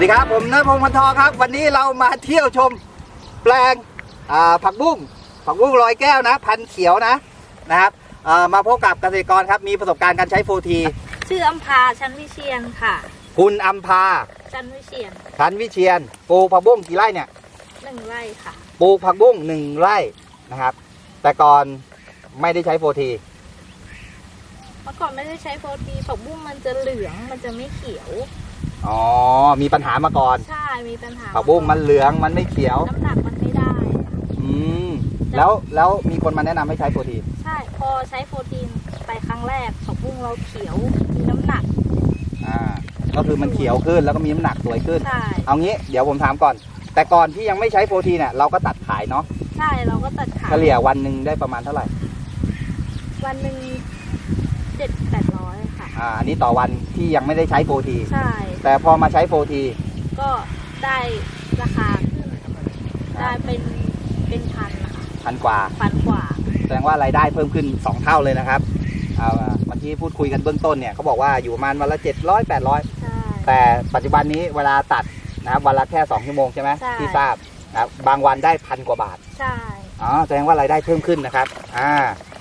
ดีครับผมนพงศ์พันทองครับ วันนี้เรามาเที่ยวชมแปลงอ่าผักบุ้งผักบุ้งลอยแก้วนะ พันธุ์เขียวนะนะครับอ่ามาพบกับเกษตรกรครับมีประสบการณ์การใช้โฟที ชื่ออัมพาชั้นวิเชียนค่ะ คุณอัมพาชั้นวิเชียนชันวิเชียนปลูกผักบุ้งกี่ไร่เนี่ยหนึ่งไร่ค่ะปลูกผักบุ้งหนึ่งไร่นะครับ แต่ก่อนไม่ได้ใช้โฟทีเมื่อก่อนไม่ได้ใช้โฟทีผักบุ้งมันจะเหลืองมันจะไม่เขียว อ๋อ มีปัญหามาก่อนใช่มีปัญหาผักบุ้งมันเหลืองมันไม่เขียว น้ำหนักมันไม่ได้ค่ะอืม แล้วแล้วมีคนมาแนะนำให้ใช้โฟทีใช่พอใช้โฟทีนไปครั้งแรกผักบุ้งเราเขียวมีน้ำหนักอ่า ก็คือมันเขียวขึ้นแล้วก็มีน้ำหนักสวยขึ้น ใช่เอางี้เดี๋ยวผมถามก่อน แต่ก่อนที่ยังไม่ใช้โฟทีเนี่ยเราก็ตัดขายเนาะ ใช่เราก็ตัดขาเฉลี่ยวันหนึ่งได้ประมาณเท่าไหร่ วันหนึ่งเจ็ดแปดร้ อยค่ะอ่าอันนี้ต่อวันที่ยังไม่ได้ใช้โฟทีใช่ แต่พอมาใช้โฟที ก็ได้ราคาขึ้นได้เป็นเป็นพันนะคะพันกว่า พันกว่า แสดงว่ารายได้เพิ่มขึ้น 2 เท่าเลยนะครับอ่าเมื่อกี้พูดคุยกันเบื้องต้นเนี่ยเขาบอกว่าอยู่ประมาณวันละ700 800 ใช่ แต่ปัจจุบันนี้เวลาตัดนะครับวันละแค่ 2 ชั่วโมงใช่ไหมใช่ ที่ทราบนะครับบางวันได้พันกว่าบาท ใช่ อ๋อแสดงว่ารายได้เพิ่มขึ้นนะครับ อ่า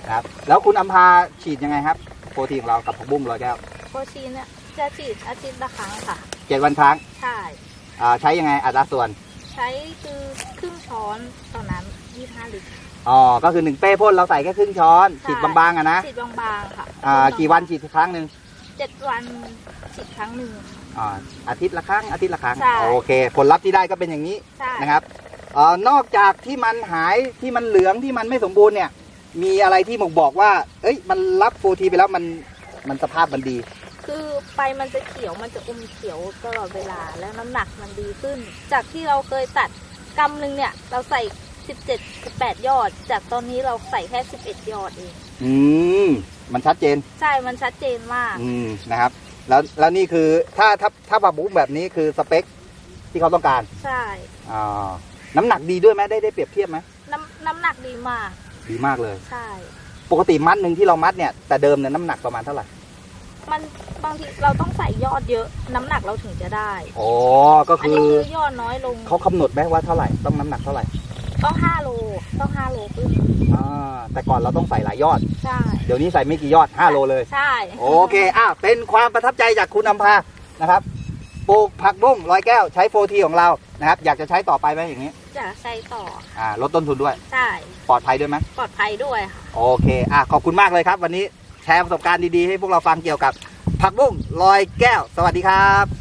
นะครับ แล้วคุณอัมพาฉีดยังไงครับ โฟทีของเรากับผักบุ้งร้อยแก้วโคชีเนี่ยจะฉีดอาทิตย์ละครั้งค่ะ เจ็ดวันครั้งใช่ อ่าใช้ยังไงอัตราส่วน ใช้คือครึ่งช้อนต่อน้ำยี่ห้าลิตร อ๋อก็คือหนึ่งเป้พ่นเราใส่แค่ครึ่งช้อนใช่ ฉีดบางๆอะนะฉีดบางๆค่ะอ่ากี่วันฉีดครั้งหนึ่งเจ็ดวันฉีดครั้งหนึ่ง อ่าอาทิตย์ละครั้งอาทิตย์ละครั้งใช่ โอเค ผลลัพธ์ที่ได้ก็เป็นอย่างนี้ใช่นะครับเอ่อนอกจากที่มันหายที่มันเหลืองที่มันไม่สมบูรณ์เนี่ย มีอะไรที่บ่งบอกว่า เอ้ย มันรับโฟทีไปแล้วมันมันสภาพมันดี คือใบมันจะเขียวมันจะอมเขียวตลอดเวลาแล้วน้ำหนักมันดีขึ้น จากที่เราเคยตัดกำหนึ่งเนี่ย เราใส่สิบเจ็ดสิบแปดยอด จากตอนนี้เราใส่แค่สิบเอ็ดยอดเอง อืม มันชัดเจน ใช่ มันชัดเจนมาก อืม นะครับ แล้วแล้วนี่คือถ้าถ้าถ้าผักบุ้งแบบนี้คือสเปคที่เขาต้องการ ใช่ อ่า น้ำหนักดีด้วยไหมได้ได้เปรียบเทียบไหมน้ำน้ำหนักดีมาก ดีมากเลย ใช่ ปกติมัดหนึ่งที่เรามัดเนี่ยแต่เดิมเนี่ยน้ำหนักประมาณเท่าไหร่ มันบางทีเราต้องใส่ยอดเยอะ น้ำหนักเราถึงจะได้อ๋อก็อันคืนี้อคือยอดน้อยลงเขากำหนดไหมว่าเท่าไหร่ต้องน้ำหนักเท่าไหร่ต้องห้าโลต้องห้าโลขึ้นอ่าแต่ก่อนเราต้องใส่หลายยอด ใช่เดี๋ยวนี้ใส่ไม่กี่ยอด5โลเลย ใช่ โอเค อะ เป็นความประทับใจจากคุณอำภานะครับป ลูกผักบุ้งร้อยแก้วใช้โฟทีของเรานะครับ อยากจะใช้ต่อไปไหมอย่างนี้จะใช้ต่ออ่าลดต้นทุนด้วย ใช่ ปลอดภัยด้วยไหมปลอดภัยด้วยค่ะโอเคอะขอบคุณมากเลยครับ วันนี้แชร์ประสบการณ์ดีๆให้พวกเราฟังเกี่ยวกับผักบุ้งลอยแก้ว สวัสดีครับ